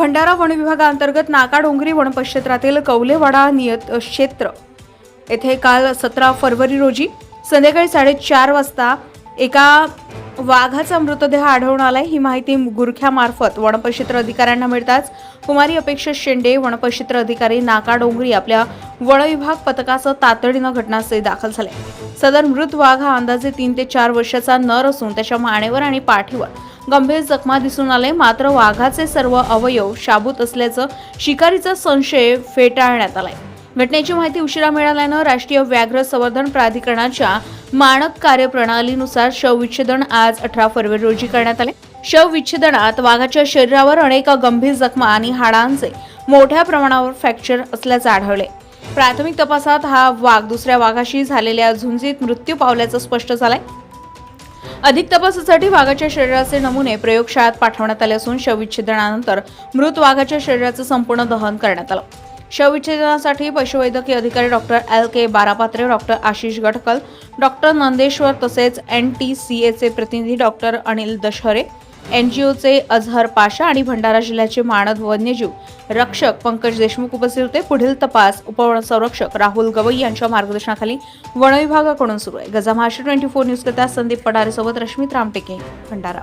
Bhandara one विभागाअंतर्गत नाकाडोंगरी वनपक्षेत्रातील कौलेवाडा नियत क्षेत्र. येथे काल सतरा फरवरी रोजी संध्याकाळी साडेचार वाजता एका वाघाचा मृतदेह आढळून आलाय. ही माहिती गुरख्यामार्फत वनपरिक्षेत्र अधिकाऱ्यांना मिळताच. कुमारी अपेक्षा शेंडे वनपरिक्षेत्र अधिकारी नाका डोंगरी आपल्या वनविभाग पथकासह तातडीनं घटनास्थळी दाखल झाले. सदर मृत वाघ हा अंदाजे तीन ते चार वर्षाचा नर असून त्याच्या मानेवर आणि पाठीवर गंभीर जखमा दिसून आले. मात्र वाघाचे सर्व अवयव शाबूत असल्याचं शिकारीचा संशय फेटाळण्यात आलाय. घटनेची माहिती उशिरा मिळाल्यानं राष्ट्रीय व्याघ्र संवर्धन प्राधिकरणाच्या मानक कार्यप्रणालीनुसार शवविच्छेदन आज अठरा फरवरी रोजी करण्यात आले. शवविच्छेदनात वाघाच्या शरीरावर अनेक गंभीर जखमा आणि हाडांचे मोठ्या प्रमाणावर फ्रॅक्चर असल्याचे आढळले. प्राथमिक तपासात हा वाघ दुसऱ्या वाघाशी झालेल्या झुंजीत मृत्यू पावल्याचं स्पष्ट झालंय. अधिक तपासासाठी वाघाच्या शरीराचे नमुने प्रयोगशाळेत पाठवण्यात आले असून शवविच्छेदनानंतर मृत वाघाच्या शरीराचं संपूर्ण दहन करण्यात आलं. शवविच्छेदनासाठी पशुवैद्यकीय अधिकारी doctor L. K. Barapatre doctor Ashish Gadkal doctor Nandeshwar तसेच एन टी सी एचे प्रतिनिधी डॉक्टर अनिल दशहरे एन जी ओचे अझहर पाशा आणि भंडारा जिल्ह्याचे मानद वन्यजीव रक्षक पंकज देशमुख उपस्थित होते. पुढील तपास उपवन संरक्षक राहुल गवई यांच्या मार्गदर्शनाखाली वनविभागाकडून सुरू आहे. गजा महाराष्ट्र ट्वेंटी फोर न्यूज करता संदीप पडारेसोबत रश्मित रामटेके भंडारा.